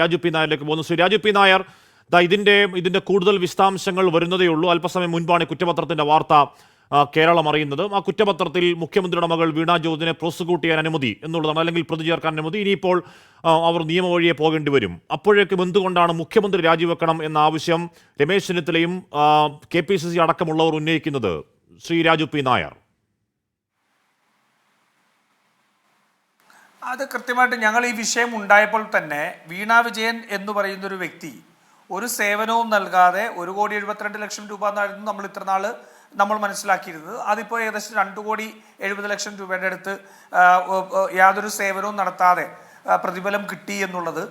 Raju P നായരിലേക്ക് പോകുന്നു. Shri Raju P Nair ദാ ഇതിന്റെ ഇതിന്റെ കൂടുതൽ വിശദാംശങ്ങൾ വരുന്നതേ ഉള്ളൂ. അല്പസമയം മുൻപാണ് കുറ്റപത്രത്തിന്റെ വാർത്ത കേരളം അറിയുന്നത്. ആ കുറ്റപത്രത്തിൽ മുഖ്യമന്ത്രിയുടെ മകൾ വീണ ജോർജിനെ പ്രോസിക്യൂട്ട് ചെയ്യാൻ അനുമതി എന്നുള്ളതാണ് അല്ലെങ്കിൽ പ്രതി ചേർക്കാൻ അനുമതി. ഇനിയിപ്പോൾ അവർ നിയമ വഴിയെ പോകേണ്ടി വരും. അപ്പോഴേക്കും എന്തുകൊണ്ടാണ് മുഖ്യമന്ത്രി രാജിവെക്കണം എന്ന ആവശ്യം രമേശ് ചെന്നിത്തലയും കെ പി സി സി അടക്കമുള്ളവർ ഉന്നയിക്കുന്നത്? ശ്രീ രാജു പി നായർ. അത് കൃത്യമായിട്ട് ഞങ്ങൾ ഈ വിഷയം ഉണ്ടായപ്പോൾ തന്നെ വീണ വിജയൻ എന്ന് പറയുന്ന ഒരു വ്യക്തി ഒരു സേവനവും നൽകാതെ ഒരു കോടി എഴുപത്തിരണ്ട് ലക്ഷം രൂപ എന്നായിരുന്നു നമ്മൾ ഇത്ര നാൾ നമ്മൾ മനസ്സിലാക്കിയിരുന്നത്. അതിപ്പോൾ ഏകദേശം രണ്ട് കോടി എഴുപത് ലക്ഷം രൂപയുടെ അടുത്ത് യാതൊരു സേവനവും നടത്താതെ പ്രതിഫലം കിട്ടി എന്നുള്ളത്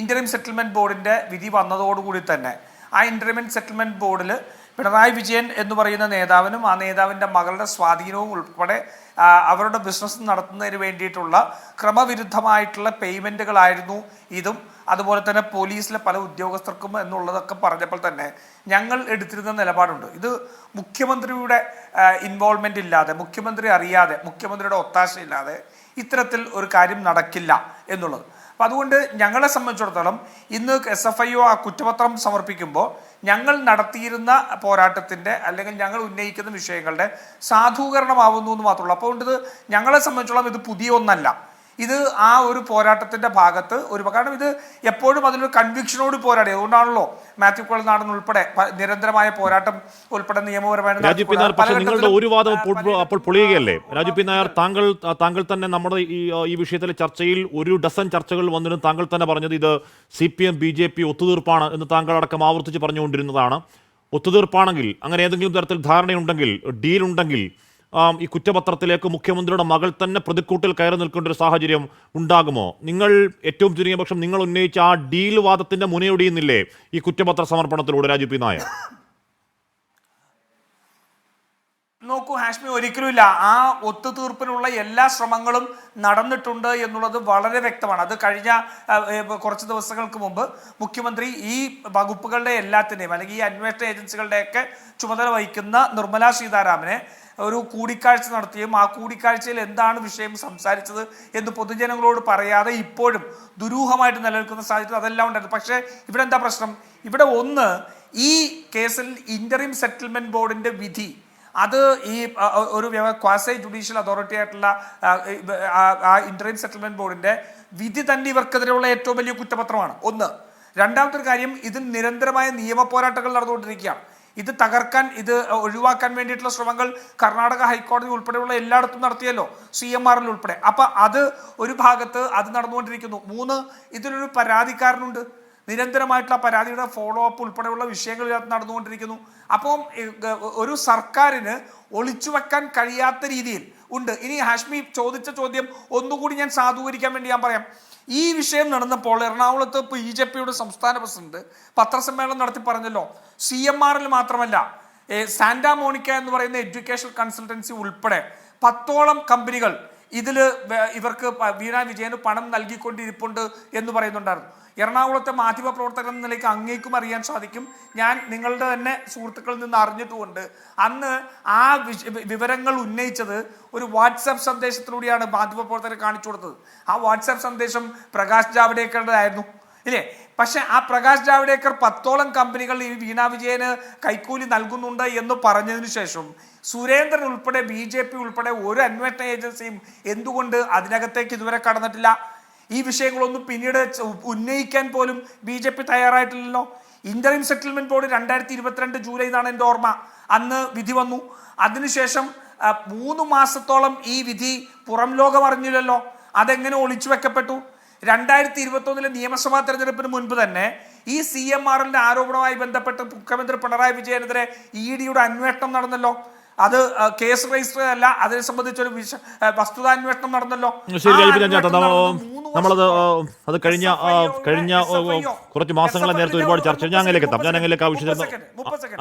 ഇന്ററിം സെറ്റിൽമെന്റ് ബോർഡിന്റെ വിധി വന്നതോടുകൂടി തന്നെ. ആ ഇന്റർമെൻ സെറ്റിൽമെന്റ് ബോർഡിൽ പിണറായി വിജയൻ എന്ന് പറയുന്ന നേതാവിനും ആ നേതാവിന്റെ മകളുടെ സ്വാധീനവും ഉൾപ്പെടെ അവരുടെ ബിസിനസ് നടത്തുന്നതിന് വേണ്ടിയിട്ടുള്ള ക്രമവിരുദ്ധമായിട്ടുള്ള പേയ്മെന്റുകളായിരുന്നു ഇതും. അതുപോലെ തന്നെ പോലീസിലെ പല ഉദ്യോഗസ്ഥർക്കും എന്നുള്ളതൊക്കെ പറഞ്ഞപ്പോൾ തന്നെ ഞങ്ങൾ എടുത്തിരുന്ന നിലപാടുണ്ട്. ഇത് മുഖ്യമന്ത്രിയുടെ ഇൻവോൾവ്മെന്റ് ഇല്ലാതെ മുഖ്യമന്ത്രി അറിയാതെ മുഖ്യമന്ത്രിയുടെ ഒത്താശയില്ലാതെ ഇത്തരത്തിൽ ഒരു കാര്യം നടക്കില്ല എന്നുള്ളത്. അപ്പം അതുകൊണ്ട് ഞങ്ങളെ സംബന്ധിച്ചിടത്തോളം ഇന്ന് എസ് എഫ് ഐ ഒ ആ കുറ്റപത്രം സമർപ്പിക്കുമ്പോൾ ഞങ്ങൾ നടത്തിയിരുന്ന പോരാട്ടത്തിന്റെ അല്ലെങ്കിൽ ഞങ്ങൾ ഉന്നയിക്കുന്ന വിഷയങ്ങളുടെ സാധൂകരണമാവുന്നു എന്ന് മാത്രമുള്ളൂ അപ്പോൾ ഇത് ഞങ്ങളെ സംബന്ധിച്ചോളം ഇത് പുതിയ ഒന്നല്ല. ഇത് ആ ഒരു പോരാട്ടത്തിന്റെ ഭാഗത്ത് ഒരു കാരണം ഇത് എപ്പോഴും അതിനൊരു കൺവിക്ഷനോട് പോരാടി. അതുകൊണ്ടാണല്ലോ മാത്യു കൊളനാടൻ ഉൾപ്പെടെ നിരന്തരമായ പോരാട്ടം ഉൾപ്പെടെ നിയമപരമായ രാജു പി നായർ പക്ഷേ നിങ്ങളുടെ ഒരു വാദം അപ്പോൾ പൊളിയുകയല്ലേ? രാജു പി നായർ താങ്കൾ താങ്കൾ തന്നെ നമ്മുടെ ഈ ഈ വിഷയത്തിലെ ചർച്ചയിൽ ഒരു ഡസൻ ചർച്ചകൾ വന്നിരുന്നു. താങ്കൾ തന്നെ പറഞ്ഞത് ഇത് C P M B J P ഒത്തുതീർപ്പാണ് എന്ന് താങ്കൾ അടക്കം ആവർത്തിച്ച് പറഞ്ഞുകൊണ്ടിരുന്നതാണ്. ഒത്തുതീർപ്പാണെങ്കിൽ അങ്ങനെ ഏതെങ്കിലും തരത്തിൽ ധാരണയുണ്ടെങ്കിൽ ഡീൽ ഉണ്ടെങ്കിൽ ആം, ഈ കുറ്റപത്രത്തിലേക്ക് മുഖ്യമന്ത്രിയുടെ മകൾ തന്നെ പ്രതിക്കൂട്ടിൽ കയറി നിൽക്കേണ്ട ഒരു സാഹചര്യം ഉണ്ടാകുമോ? നിങ്ങൾ ഏറ്റവും ചുരുങ്ങിയ പക്ഷം നിങ്ങൾ ഉന്നയിച്ച ആ ഡീൽ വാദത്തിന്റെ മുനയൊടിയുന്നില്ലേ ഈ കുറ്റപത്ര സമർപ്പണത്തിലൂടെ രാജു പി നായർ? നോക്കൂ ഹാഷ്മി ഒരിക്കലുമില്ല. ആ ഒത്തുതീർപ്പിനുള്ള എല്ലാ ശ്രമങ്ങളും നടന്നിട്ടുണ്ട് എന്നുള്ളത് വളരെ വ്യക്തമാണ്. അത് കഴിഞ്ഞ കുറച്ച് ദിവസങ്ങൾക്ക് മുമ്പ് മുഖ്യമന്ത്രി ഈ വകുപ്പുകളുടെ എല്ലാത്തിന്റെയും അല്ലെങ്കിൽ ഈ അന്വേഷണ ഏജൻസികളുടെയൊക്കെ ചുമതല വഹിക്കുന്ന നിർമ്മലാ സീതാരാമനെ ഒരു കൂടിക്കാഴ്ച നടത്തുകയും ആ കൂടിക്കാഴ്ചയിൽ എന്താണ് വിഷയം സംസാരിച്ചത് എന്ന് പൊതുജനങ്ങളോട് പറയാതെ ഇപ്പോഴും ദുരൂഹമായിട്ട് നിലനിൽക്കുന്ന സാഹചര്യം അതെല്ലാം ഉണ്ടായിരുന്നു. പക്ഷേ ഇവിടെ എന്താ പ്രശ്നം? ഇവിടെ ഒന്ന് ഈ കേസിൽ ഇന്ററിം സെറ്റിൽമെന്റ് ബോർഡിന്റെ വിധി അത് ഈ ഒരു ക്വാസൈ ജുഡീഷ്യൽ അതോറിറ്റി ആയിട്ടുള്ള ആ, ഇന്ററിം സെറ്റിൽമെന്റ് ബോർഡിന്റെ വിധി തന്നെ ഇവർക്കെതിരെയുള്ള ഏറ്റവും വലിയ കുറ്റപത്രമാണ്. ഒന്ന് രണ്ടാമത്തെ കാര്യം ഇതിൽ നിരന്തരമായ നിയമ പോരാട്ടങ്ങൾ നടന്നുകൊണ്ടിരിക്കുകയാണ്. ഇത് തകർക്കാൻ ഇത് ഒഴിവാക്കാൻ വേണ്ടിയിട്ടുള്ള ശ്രമങ്ങൾ കർണാടക ഹൈക്കോടതി ഉൾപ്പെടെയുള്ള എല്ലായിടത്തും നടത്തിയല്ലോ സി എം ആറിൽ ഉൾപ്പെടെ. അപ്പൊ അത് ഒരു ഭാഗത്ത് അത് നടന്നുകൊണ്ടിരിക്കുന്നു. മൂന്ന് ഇതിലൊരു പരാതിക്കാരനുണ്ട്. നിരന്തരമായിട്ടുള്ള പരാതിയുടെ ഫോളോ അപ്പ് ഉൾപ്പെടെയുള്ള വിഷയങ്ങൾ നടന്നുകൊണ്ടിരിക്കുന്നു. അപ്പം ഒരു സർക്കാരിന് ഒളിച്ചു വെക്കാൻ കഴിയാത്ത രീതിയിൽ ഉണ്ട്. ഇനി ഹാഷ്മി ചോദിച്ച ചോദ്യം ഒന്നുകൂടി ഞാൻ സാധൂകരിക്കാൻ വേണ്ടി ഞാൻ പറയാം. ഈ വിഷയം നടന്നപ്പോൾ എറണാകുളത്ത് ബി ജെ പിയുടെ സംസ്ഥാന പ്രസിഡന്റ് പത്രസമ്മേളനം നടത്തി പറഞ്ഞല്ലോ സി എം ആറിൽ മാത്രമല്ല സാന്റാ മോണിക്ക എന്ന് പറയുന്ന എഡ്യൂക്കേഷൻ കൺസൾട്ടൻസി ഉൾപ്പെടെ പത്തോളം കമ്പനികൾ ഇതിൽ ഇവർക്ക് വീണാ വിജയന് പണം നൽകിക്കൊണ്ടിരിപ്പുണ്ട് എന്ന് പറയുന്നുണ്ടായിരുന്നു. എറണാകുളത്തെ മാധ്യമ പ്രവർത്തകൻ എന്ന നിലയ്ക്ക് അങ്ങേക്കും അറിയാൻ സാധിക്കും. ഞാൻ നിങ്ങളുടെ തന്നെ സുഹൃത്തുക്കളിൽ നിന്ന് അറിഞ്ഞിട്ടുമുണ്ട്. അന്ന് ആ വിവരങ്ങൾ ഉന്നയിച്ചത് ഒരു വാട്സാപ്പ് സന്ദേശത്തിലൂടെയാണ് മാധ്യമ പ്രവർത്തകരെ കാണിച്ചു കൊടുത്തത്. ആ വാട്സാപ്പ് സന്ദേശം പ്രകാശ് ജാവ്ഡേക്കറുടെ ആയിരുന്നു ഇല്ലേ? പക്ഷെ ആ പ്രകാശ് ജാവ്ഡേക്കർ പത്തോളം കമ്പനികൾ ഈ വീണ വിജയന് കൈക്കൂലി നൽകുന്നുണ്ട് എന്ന് പറഞ്ഞതിന് ശേഷം സുരേന്ദ്രൻ ഉൾപ്പെടെ ബി ജെ പി ഉൾപ്പെടെ ഒരു അന്വേഷണ ഏജൻസിയും എന്തുകൊണ്ട് അതിനകത്തേക്ക് ഇതുവരെ കടന്നിട്ടില്ല? ഈ വിഷയങ്ങളൊന്നും പിന്നീട് ഉന്നയിക്കാൻ പോലും ബി ജെ പി തയ്യാറായിട്ടില്ലല്ലോ. ഇന്ററിം സെറ്റിൽമെന്റ് ബോർഡ് രണ്ടായിരത്തി ഇരുപത്തിരണ്ട് ജൂലൈ എന്നാണ് എന്റെ ഓർമ്മ. അന്ന് വിധി വന്നു. അതിനുശേഷം മൂന്ന് മാസത്തോളം ഈ വിധി പുറം ലോകം അറിഞ്ഞില്ലല്ലോ. അതെങ്ങനെ ഒളിച്ചു വെക്കപ്പെട്ടു രണ്ടായിരത്തി ഇരുപത്തി ഒന്നിലെ നിയമസഭാ തെരഞ്ഞെടുപ്പിന് മുൻപ് തന്നെ ഈ സി എം ആർ എല്ലിന്റെ ആരോപണവുമായി ബന്ധപ്പെട്ട് മുഖ്യമന്ത്രി പിണറായി വിജയനെതിരെ ഇ ഡിയുടെ അന്വേഷണം നടന്നല്ലോ. അത് കേസ് രജിസ്റ്റർ അല്ല അതിനെ സംബന്ധിച്ചൊരു വിശ വസ്തുതാന്വേഷണം നടന്നല്ലോ. നമ്മളത് അത് കഴിഞ്ഞ കഴിഞ്ഞ കുറച്ച് മാസങ്ങളെ നേരത്തെ ഒരുപാട് ചർച്ച. ഞാൻ അങ്ങനെയൊക്കെ എത്താം. ഞാൻ അങ്ങനെയൊക്കെ ആവശ്യം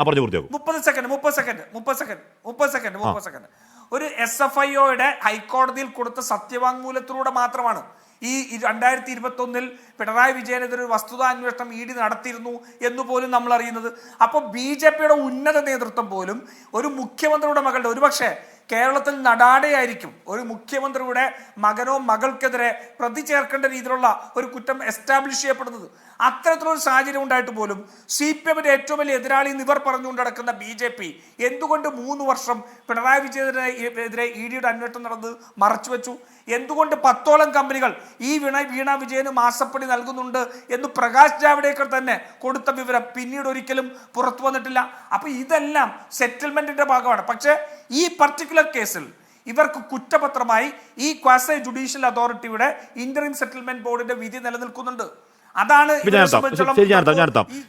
പറഞ്ഞു പൂർത്തിയാക്കും. മുപ്പത് സെക്കൻഡ് മുപ്പത് സെക്കൻഡ് മുപ്പത് സെക്കൻഡ് മുപ്പത് സെക്കൻഡ് മുപ്പത് സെക്കൻഡ്. ഒരു എസ് എഫ് ഐ ഒയുടെ ഹൈക്കോടതിയിൽ കൊടുത്ത സത്യവാങ്മൂലത്തിലൂടെ മാത്രമാണ് ഈ രണ്ടായിരത്തി ഇരുപത്തി ഒന്നിൽ പിണറായി വിജയനെതിരെ ഒരു വസ്തുതാ അന്വേഷണം ഇ ഡി നടത്തിയിരുന്നു എന്ന് പോലും നമ്മൾ അറിയുന്നത് അപ്പോൾ ബി ജെ പിയുടെ ഉന്നത നേതൃത്വം പോലും ഒരു മുഖ്യമന്ത്രിയുടെ മകളുടെ ഒരുപക്ഷെ കേരളത്തിൽ നടാടെയായിരിക്കും. ഒരു മുഖ്യമന്ത്രിയുടെ മകനോ മകൾക്കെതിരെ പ്രതി ചേർക്കേണ്ട രീതിയിലുള്ള ഒരു കുറ്റം എസ്റ്റാബ്ലിഷ് ചെയ്യപ്പെടുന്നത്. അത്തരത്തിലൊരു സാഹചര്യം ഉണ്ടായിട്ട് പോലും സി പി എമ്മിന്റെ ഏറ്റവും വലിയ എതിരാളി എന്ന് ഇവർ പറഞ്ഞുകൊണ്ട് നടക്കുന്ന ബി ജെ പി എന്തുകൊണ്ട് മൂന്ന് വർഷം പിണറായി വിജയനെതിരെ ഇ ഡിയുടെ അന്വേഷണം നടന്ന് മറച്ചു വെച്ചു? എന്തുകൊണ്ട് പത്തോളം കമ്പനികൾ ഈ വിണ വീണ വിജയന് മാസപ്പണി നൽകുന്നുണ്ട് എന്ന് പ്രകാശ് ജാവ്ഡേക്കർ തന്നെ കൊടുത്ത വിവരം പിന്നീട് ഒരിക്കലും പുറത്തു വന്നിട്ടില്ല. അപ്പൊ ഇതെല്ലാം സെറ്റിൽമെന്റിന്റെ ഭാഗമാണ്. പക്ഷേ ഈ പർട്ടിക്കുലർ കേസിൽ ഇവർക്ക് കുറ്റപത്രമായി ഈ ക്വാസൈ ജുഡീഷ്യൽ അതോറിറ്റിയുടെ ഇന്ററിം സെറ്റിൽമെന്റ് ബോർഡിന്റെ വിധി നിലനിൽക്കുന്നുണ്ട്. അതാണ്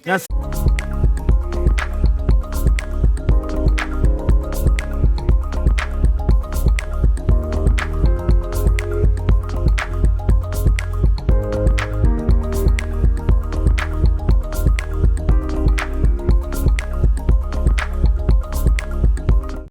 ഞാൻ